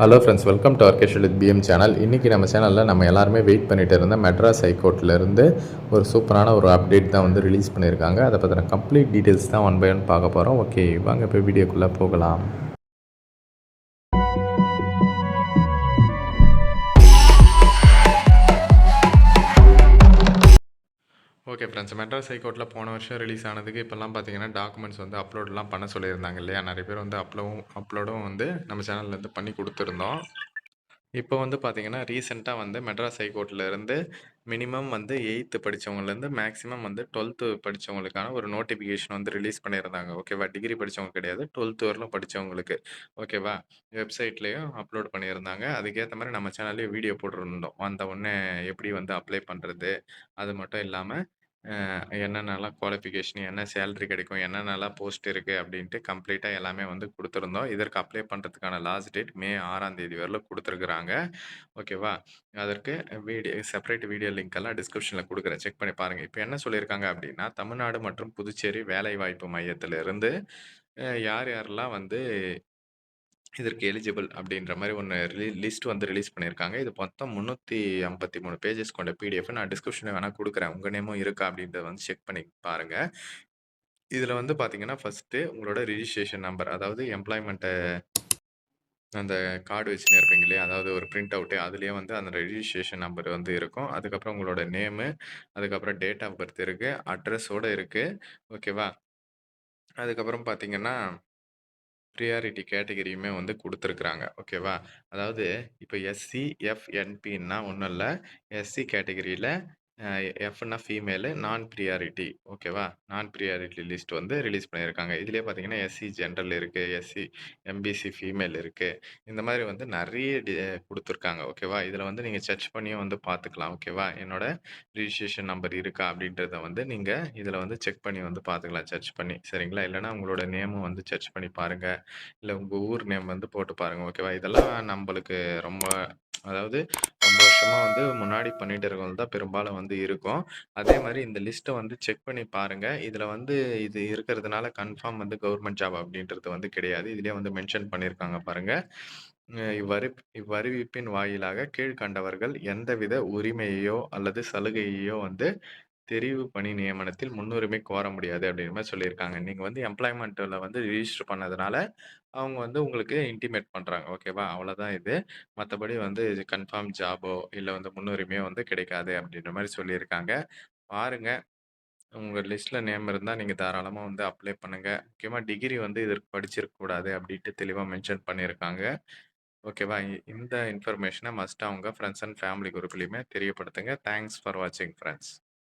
Hello friends welcome to ஆர்கேஷல் with PM channel இன்றைக்கி நம்ம சேனலில் நம்ம எல்லாருமே வெயிட் பண்ணிகிட்டு இருந்த மெட்ராஸ் ஹைகோர்ட்லேருந்து ஒரு சூப்பரான ஒரு அப்டேட் தான் வந்து ரிலீஸ் பண்ணியிருக்காங்க அதை பற்றின கம்ப்ளீட் டீட்டெயில்ஸ் தான் ஒன் பை ஒன் பார்க்க போகிறோம் ஓகே வாங்க இப்போ வீடியோக்குள்ளே போகலாம். ஓகே ஃப்ரெண்ட்ஸ் மெட்ராஸ் ஹைகோர்ட்டில் போன வருஷம் ரிலீஸ் ஆனதுக்கு இப்போல்லாம் பார்த்தீங்கன்னா டாக்குமெண்ட்ஸ் வந்து அப்லோட்லாம் பண்ண சொல்லியிருந்தாங்க இல்லையா? நிறைய பேர் வந்து அப்லோவும் அப்லோடும் வந்து நம்ம சேனல்லேருந்து பண்ணி கொடுத்துருந்தோம். இப்போ வந்து பார்த்தீங்கன்னா ரீசெண்டாக வந்து மெட்ராஸ் ஹைகோர்ட்லேருந்து இருந்து மினிமம் வந்து எயித்து படித்தவங்கலேருந்து மேக்ஸிமம் வந்து டுவெல்த்து படித்தவங்களுக்கான ஒரு நோட்டிஃபிகேஷன் வந்து ரிலீஸ் பண்ணியிருந்தாங்க. ஓகேவா டிகிரி படித்தவங்க கிடையாது. டுவெல்த்து வரலும் படித்தவங்களுக்கு ஓகேவா வெப்சைட்லேயும் அப்லோட் பண்ணியிருந்தாங்க. அதுக்கேற்ற மாதிரி நம்ம சேனல்லையும் வீடியோ போட்டிருந்தோம். வந்த உடனே எப்படி வந்து அப்ளை பண்ணுறது அது மட்டும் இல்லாமல் என்னென்னலாம் குவாலிஃபிகேஷன் என்ன சேலரி கிடைக்கும் என்னென்னலாம் போஸ்ட் இருக்குது அப்படின்ட்டு கம்ப்ளீட்டாக எல்லாமே வந்து கொடுத்துருந்தோம். இதற்கு அப்ளை பண்ணுறதுக்கான லாஸ்ட் டேட் மே ஆறாம் தேதி வரலும் கொடுத்துருக்குறாங்க. ஓகேவா அதற்கு வீடியோ செப்பரேட் வீடியோ லிங்க் எல்லாம் டிஸ்கிரிப்ஷனில் கொடுக்குறேன். செக் பண்ணி பாருங்கள் இப்போ என்ன சொல்லியிருக்காங்க அப்படின்னா தமிழ்நாடு மற்றும் புதுச்சேரி வேலைவாய்ப்பு மையத்திலிருந்து அஹ், யார் யாரெல்லாம் வந்து இதற்கு எலிஜிபிள் அப்படின்ற மாதிரி ஒன்று ரிலீ லிஸ்ட் வந்து ரிலீஸ் பண்ணியிருக்காங்க. இது மொத்தம் முந்நூற்றி ஐம்பத்தி மூணு பேஜஸ் கொண்ட பிடிஎஃப் நான் டிஸ்கிரிப்ஷனில் வேணால் கொடுக்குறேன். உங்கள் நேமும் இருக்கா அப்படின்றத வந்து செக் பண்ணி பாருங்கள் இதில் வந்து பார்த்தீங்கன்னா ஃபஸ்ட்டு உங்களோட ரிஜிஸ்ட்ரேஷன் நம்பர் அதாவது எம்ப்ளாய்மெண்ட்டை அந்த கார்டு வச்சுன்னு இருப்பீங்க இல்லையா? அதாவது ஒரு பிரிண்ட் அவுட்டு அதுலேயே வந்து அந்த ரெஜிஸ்ட்ரேஷன் நம்பர் வந்து இருக்கும். அதுக்கப்புறம் உங்களோட நேமு அதுக்கப்புறம் டேட் ஆஃப் பர்த் இருக்குது அட்ரஸோடு இருக்குது ஓகேவா அதுக்கப்புறம் பார்த்தீங்கன்னா ப்ரியாரிட்டி கேட்டகரியுமே வந்து கொடுத்துருக்குறாங்க. ஓகேவா? அதாவது இப்போ எஸ்சி எஃப்என்பின்னா ஒன்றும் இல்லை. எஸ்சி கேட்டகரியில் எஃப்னா ஃபீமேலு நான் ப்ரியாரிட்டி ஓகேவா நான் ப்ரியாரிட்டி லிஸ்ட் வந்து ரிலீஸ் பண்ணியிருக்காங்க. இதுலேயே பார்த்தீங்கன்னா எஸ்சி ஜென்ரல் இருக்குது எஸ்சி எம்பிசி ஃபீமேல் இருக்குது இந்த மாதிரி வந்து நிறைய கொடுத்துருக்காங்க. ஓகேவா இதில் வந்து நீங்கள் சர்ச் பண்ணியும் வந்து பார்த்துக்கலாம். ஓகேவா என்னோட ரிஜிஸ்ட்ரேஷன் நம்பர் இருக்கா அப்படின்றத வந்து நீங்கள் இதில் வந்து செக் பண்ணி வந்து பார்த்துக்கலாம். சர்ச் பண்ணி. சரிங்களா? இல்லைனா உங்களோட நேமும் வந்து சர்ச் பண்ணி பாருங்கள் இல்லை உங்கள் ஊர் நேம் வந்து போட்டு பாருங்கள் ஓகேவா இதெல்லாம் நம்மளுக்கு ரொம்ப அதாவது ரொம்ப வருஷமாக வந்து முன்னாடி பண்ணிட்டு இருக்கவங்க தான் பெரும்பாலும் வந்து இருக்கும். அதே மாதிரி இந்த லிஸ்ட்டை வந்து செக் பண்ணி பாருங்கள் இதில் வந்து இது இருக்கிறதுனால கன்ஃபார்ம் வந்து கவர்மெண்ட் ஜாப் அப்படின்றது வந்து கிடையாது. இதுலேயே வந்து மென்ஷன் பண்ணியிருக்காங்க பாருங்கள் இவ்வரி இவ்வறி இவ்வறிவிப்பின் வாயிலாக கீழ்க்கண்டவர்கள் எந்தவித உரிமையையோ அல்லது சலுகையையோ வந்து தெரிவு பணி நியமனத்தில் முன்னுரிமை கோர முடியாது அப்படின்ற மாதிரி சொல்லியிருக்காங்க. நீங்கள் வந்து எம்ப்ளாய்மெண்ட்டில் வந்து ரிஜிஸ்டர் பண்ணதுனால அவங்க வந்து உங்களுக்கு இன்டிமேட் பண்ணுறாங்க ஓகேவா அவ்வளோதான் இது. மற்றபடி வந்து இது கன்ஃபார்ம் ஜாபோ இல்லை வந்து முன்னுரிமையோ வந்து கிடைக்காது அப்படின்ற மாதிரி சொல்லியிருக்காங்க. பாருங்க. உங்கள் லிஸ்ட்டில் நேம் இருந்தால் நீங்கள் தாராளமாக வந்து அப்ளை பண்ணுங்கள் முக்கியமாக டிகிரி வந்து இதற்கு படிச்சிருக்கக்கூடாது அப்படின்ட்டு தெளிவாக மென்ஷன் பண்ணியிருக்காங்க. ஓகேவா இந்த இன்ஃபர்மேஷனை மஸ்ட் அவங்க ஃப்ரெண்ட்ஸ் அண்ட் ஃபேமிலி குரூப்லையுமே தெரியப்படுத்துங்க. தேங்க்ஸ் ஃபார் வாட்சிங் ஃப்ரெண்ட்ஸ்